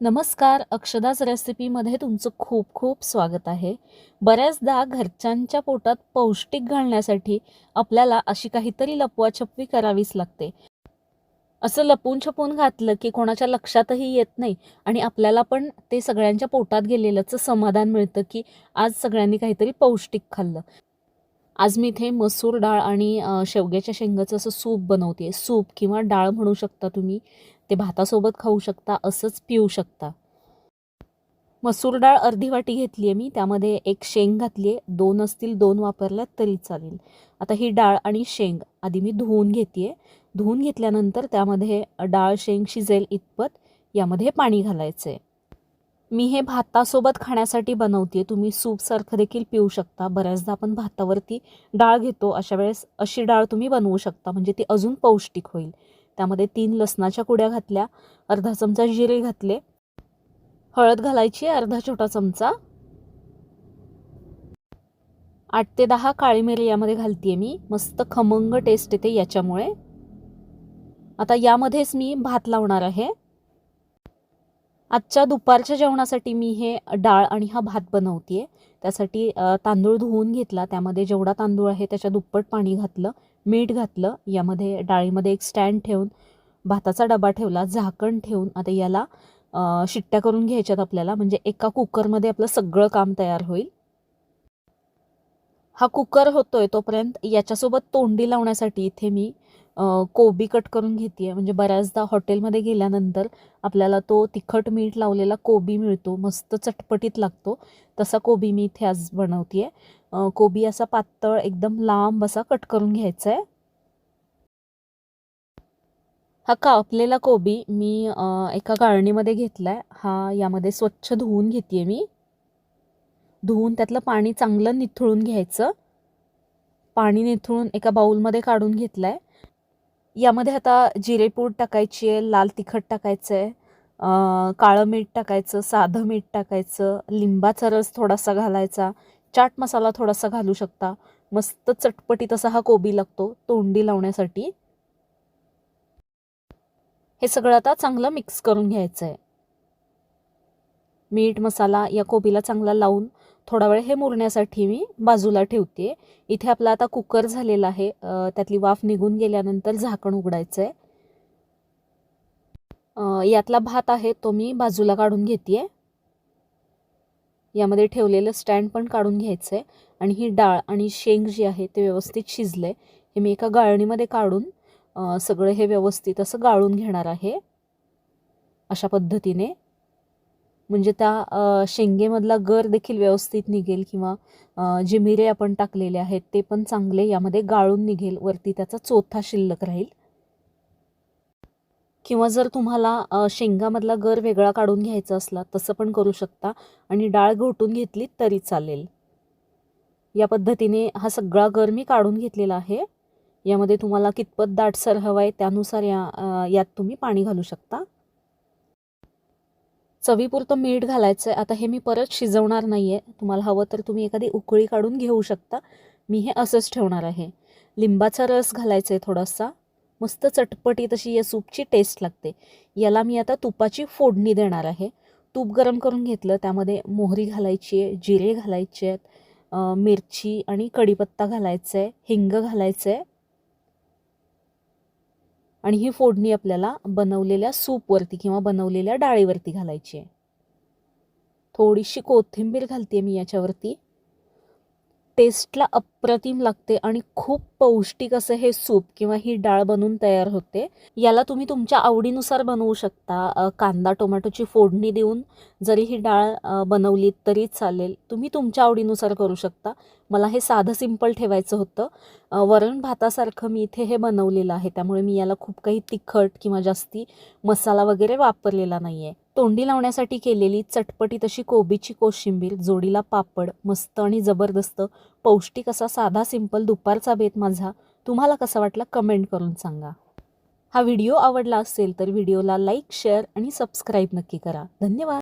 नमस्कार अक्षदाच रेसिपीमध्ये तुमचं खूप खूप स्वागत आहे. बऱ्याचदा घरच्यांच्या पोटात पौष्टिक घालण्यासाठी आपल्याला अशी काहीतरी लपवाछपवी करावीच लागते. असं लपून छपून घातलं की कोणाच्या लक्षातही येत नाही आणि आपल्याला पण ते सगळ्यांच्या पोटात गेलेलंच समाधान मिळतं की आज सगळ्यांनी काहीतरी पौष्टिक खाल्लं. आज मी इथे मसूर डाळ आणि शेवग्याच्या शेंगाचं असं सूप बनवते. सूप किंवा डाळ म्हणू शकता तुम्ही. ते भातासोबत खाऊ शकता असंच पिऊ शकता. मसूर डाळ अर्धी वाटी घेतली आहे मी. त्यामध्ये एक शेंग घातली आहे दोन असतील दोन वापरल्यात तरी चालेल. आता ही डाळ आणि शेंग आधी मी धुवून घेते धुवून घेतल्यानंतर त्यामध्ये डाळ शेंग शिजेल इतपत. यामध्ये पाणी घालायचं आहे मी हे भातासोबत खाण्यासाठी बनवते तुम्ही सूपसारखं देखील पिऊ शकता. बऱ्याचदा आपण भातावरती डाळ घेतो. अशा वेळेस अशी डाळ तुम्ही बनवू शकता. म्हणजे ती अजून पौष्टिक होईल. त्यामध्ये तीन लसणाच्या कुड्या घातल्या. अर्धा चमचा जिरे घातले. हळद घालायची अर्धा छोटा चमचा. आठ ते दहा काळी मिरी यामध्ये घालते मी. मस्त खमंग टेस्ट येते याच्यामुळे. आता यामध्येच मी भात लावणार आहे. आजच्या दुपारच्या जेवणासाठी मी हे डाळ आणि हा भात बनवते त्यासाठी तांदूळ धुवून घेतला. त्यामध्ये जेवढा तांदूळ आहे त्याच्या दुप्पट पाणी घातलं मीठ घातलं. यामध्ये डाळीमध्ये एक स्टँड ठेवून भाताचा डबा ठेवला झाकण ठेवून. आता याला शिट्ट्या करून घ्यायच्यात आपल्याला. म्हणजे एका कुकरमध्ये आपलं सगळं काम तयार होईल. हा कुकर होतोय तोपर्यंत याच्यासोबत तोंडी लावण्यासाठी इथे मी कोबी कट करून घेते आहे म्हणजे बऱ्याचदा हॉटेलमध्ये गेल्यानंतर आपल्याला तो तिखट मीठ लावलेला कोबी मिळतो. मस्त चटपटीत लागतो. तसा कोबी मी इथे आज बनवते आहे कोबी असा पातळ एकदम लांब असा कट करून घ्यायचा आहे हा कापलेला कोबी मी एका गाळणीमध्ये घेतला आहे हा यामध्ये स्वच्छ धुवून घेते मी. धुवून त्यातलं पाणी चांगलं निथळून घ्यायचं. पाणी निथळून एका बाऊलमध्ये काढून घेतलं आहे यामध्ये आता जिरेपूड टाकायची आहे लाल तिखट टाकायचं आहे काळं मीठ टाकायचं साधं मीठ टाकायचं लिंबाचा रस थोडासा घालायचा चाट मसाला थोडासा घालू शकता. मस्त चटपटीत असा हा कोबी लागतो तोंडी लावण्यासाठी. हे सगळं आता चांगलं मिक्स करून घ्यायचं आहे मीठ मसाला या कोबीला चांगला लावून थोडा वेळ हे मुरण्यासाठी मी बाजूला ठेवते. इथे आपला आता कुकर झालेला आहे. त्यातली वाफ निघून गेल्यानंतर झाकण उघडायचं आहे यातला भात आहे तो मी बाजूला काढून घेते यामध्ये ठेवलेलं स्टँड पण काढून घ्यायचं आहे आणि ही डाळ आणि शेंग जी आहे ते व्यवस्थित शिजलं आहे हे मी एका गाळणीमध्ये काढून सगळं हे व्यवस्थित असं गाळून घेणार आहे. अशा पद्धतीने. म्हणजे त्या शेंगेमधला गर देखील व्यवस्थित निघेल किंवा जे मिरे आपण टाकलेले आहेत ते पण चांगले यामध्ये गाळून निघेल वरती त्याचा चोथा शिल्लक राहील. किंवा जर तुम्हाला शेंगामधला गर वेगळा काढून घ्यायचा असला तसं पण करू शकता आणि डाळ घोटून घेतली तरी चालेल. या पद्धतीने हा सगळा गर मी काढून घेतलेला आहे. यामध्ये तुम्हाला कितपत दाटसर हवा आहे त्यानुसार या यात तुम्ही पाणी घालू शकता. चवीपुरतं मीठ घालायचं आहे आता हे मी परत शिजवणार नाही आहे तुम्हाला हवं तर तुम्ही एखादी उकळी काढून घेऊ शकता. मी हे असंच ठेवणार आहे. लिंबाचा रस घालायचा आहे थोडासा. मस्त चटपटी तशी या सूपची टेस्ट लागते. याला मी आता तुपाची फोडणी देणार आहे. तूप गरम करून घेतलं. त्यामध्ये मोहरी घालायची आहे जिरे घालायचे आहेत मिरची आणि कढीपत्ता घालायचा आहे हिंग घालायचं आहे आणि ही फोडणी आपल्याला बनवलेल्या सूपवरती किंवा बनवलेल्या डाळीवरती घालायची आहे. थोडीशी कोथिंबीर घालते मी याच्यावरती. टेस्टला अप्रतिम लागते आणि खूप पौष्टिक असं हे सूप किंवा ही डाळ बनवून तयार होते. याला तुम्ही तुमच्या आवडीनुसार बनवू शकता. कांदा टोमॅटोची फोडणी देऊन जरी ही डाळ बनवली तरी चालेल. तुम्ही तुमच्या आवडीनुसार करू शकता. मला हे साधं सिंपल ठेवायचं होतं. वरण भातासारखं मी इथे हे बनवलेलं आहे. त्यामुळे मी याला खूप काही तिखट किंवा जास्ती मसाला वगैरे वापरलेला नाही आहे तोंडी लावण्यासाठी केलेली चटपटी तशी कोबीची कोशिंबीर जोडीला पापड मस्त आणि जबरदस्त. पौष्टिक असा साधा सिंपल दुपारचा बेत माझा. तुम्हाला कसा वाटला कमेंट करून सांगा. हा व्हिडिओ आवडला असेल तर व्हिडिओला लाईक शेअर आणि सबस्क्राईब नक्की करा. धन्यवाद.